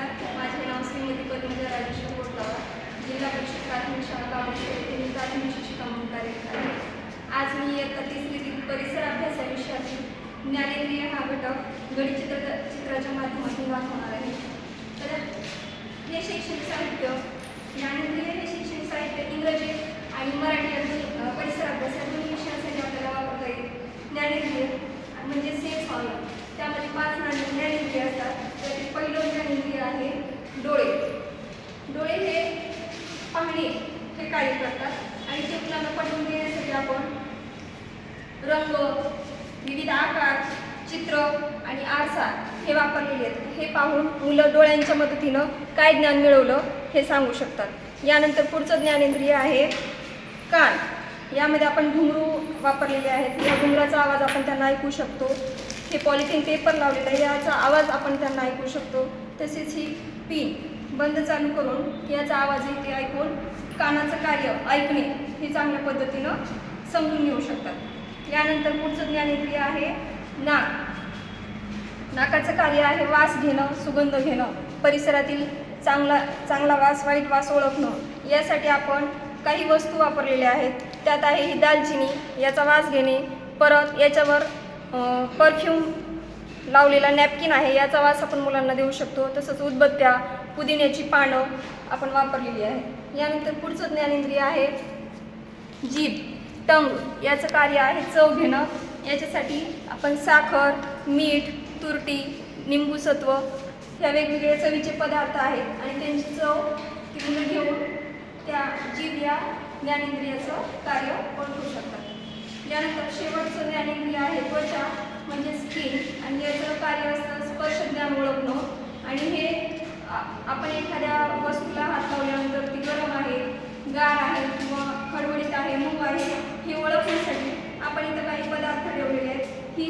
नमस्कार. माझे नाव श्रीमती पद्मजा राजेश्वर कोटलावा जिल्हा परिषद प्राथमिक शाळा बाबळेश्वर येथे मी प्राथमिक शिक्षिका म्हणून कार्यरत आहे. आज मी इयत्ता तिसरी परिसर अभ्यास विषयातील ज्ञानेंद्रिय हा घटक गणित चित्र चित्र डोळे हे पाहणे हे कार्य करतात. आणि ते मुलांना पटवून देण्यासाठी आपण रंग विविध आकार चित्र आणि आरसा हे वापरलेले आहेत. हे पाहून मुलं डोळ्यांच्या मदतीनं काय ज्ञान मिळवलं हे सांगू शकतात. यानंतर पुढचं ज्ञानेंद्रिय आहे कान. यामध्ये आपण घुंगरू वापरलेले आहेत. या घुंगराचा आवाज आपण त्यांना ऐकू शकतो. हे पॉलिथिन पेपर लावलेलं आहे. याचा आवाज आपण त्यांना ऐकू शकतो. तसेच ही पिन. बंद चालू करून याचा आवाजही ते ऐकून कानाचं कार्य ऐकणे हे चांगल्या पद्धतीनं समजून घेऊ शकतात. यानंतर पुढचं ज्ञानेंद्रिय आहे नाक. नाकाचं कार्य आहे वास घेणं सुगंध घेणं परिसरातील चांगला चांगला वास वाईट वास ओळखणं. यासाठी आपण काही वस्तू वापरलेल्या आहेत. त्यात आहे ही दालचिनी याचा वास घेणे परत याच्यावर परफ्यूम लावलेला नॅपकिन आहे याचा वास आपण मुलांना देऊ शकतो. तसंच उदबत्त्या पुदिन्याची पानं आपण वापरलेली आहे. यानंतर पुढचं ज्ञानेंद्रिय आहे. जीभ टंग याचं कार्य आहे चव घेणं. याच्यासाठी आपण साखर मीठ तुरटी निंबूसत्व ह्या वेगवेगळ्या चवीचे पदार्थ आहेत. आणि त्यांची चव ती मुलं घेऊन त्या जीभ या ज्ञानेंद्रियाचं कार्य ओळखू शकतात यानंतर शेवटचं ज्ञानेंद्रिय आहे त्वचा म्हणजे स्किन आणि याचं कार्य असतं स्पर्श ज्ञान ओळखणं आणि हे आ- आपण एखाद्या वस्तूला हात लावल्यानंतर ती गरम आहे गार आहे किंवा खडबडीत आहे मूग आहे हे ओळखण्यासाठी आपण इथं काही पदार्थ ठेवलेले आहेत. ही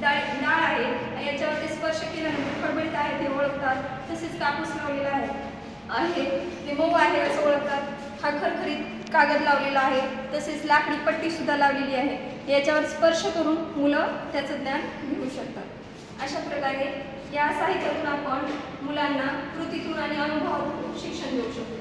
डाळ डाळ आहे याच्यावरती स्पर्श केल्यानंतर खडबडीत आहे ते ओळखतात. तसेच कापूस लावलेला आहे आहे ते मऊ आहे असं ओळखतात. हा खरखरीत कागद लावलेला आहे. तसेच लाकडी पट्टी सुद्धा लावलेली आहे. याच्यावर स्पर्श करून मुलं त्याचं ज्ञान घेऊ शकतात. अशा प्रकारे या साहित्यातून आपण मुलांना कृतीतून आणि अनुभवातून शिक्षण देऊ शकतो.